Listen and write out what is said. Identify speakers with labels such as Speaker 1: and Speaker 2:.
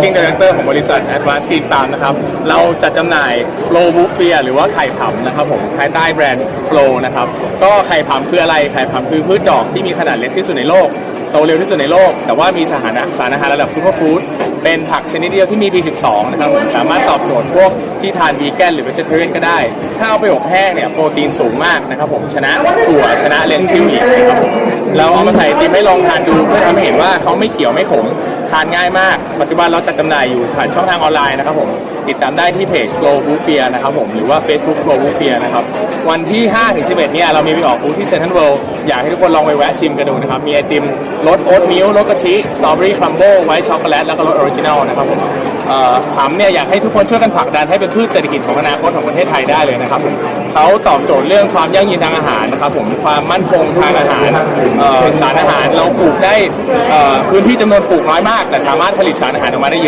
Speaker 1: King Director ของบริษัท Advanced Green Farm นะครับ เราจัดจำหน่าย Flow w o o f e a หรือว่าไข่ผำนะครับผมภายใต้แบรนด์ Flow นะครับ ก็ไข่ผำคืออะไร ไข่ผำคือพืชดอกที่มีขนาดเล็กที่สุดในโลก โตเร็วที่สุดในโลก แต่ว่ามีสารสารอาหารระดับซูเปอร์ฟู้ดเป็นผักชนิดเดียวที่มี B12 นะครับ สามารถตอบโจทย์พวกที่ทานวีแกนหรือ vegetarian ก็ได้ ถ้าเอาไปอบแห้งเนี่ยโปรตีนสูงมากนะครับผม ชนะถั่วชนะเลนทิวอีกนะครับผม เราเอามาใส่ติมให้ลองทานดูเพื่อทำให้เห็นว่าเขาไม่เขียวไม่ขมทานง่ายมาก ปัจจุบันเราจัดจำหน่ายอยู่ผ่านช่องทางออนไลน์นะครับผม ติดตามได้ที่เพจ Flow w o o f e a นะครับผม หรือว่า Facebook Flow w o o f e a นะครับ วันที่ 5-11 เนี่ย เรามีไปออกบูธที่เซนทรัลเวิลด์อยากให้ทุกคนลองไปแวะชิมกันดูนะครับ มีไอติมรสโอ๊ตมิลค์รสกะทิสตรอเบอรี่ครัมเบิลไวท์ช็อกโกแลตแล้วก็รสออริจินัลนะครับผมเอ่อถามเนี่ยอยากให้ทุกคนช่วยกันผลักดันให้เป็นพืชเศรษฐกิจของอนาคตของประเทศไทยได้เลยนะครับผมเขาตอบโจทย์เรื่องความยั่งยืนทางอาหารนะครับผมความมั่นคงทางอาหารเสารอาหารเราปลูกได้พื้นที่จำนวนปลูกน้อยมาก แต่สามารถผลิตสารอาหารออกมาได้เยอะ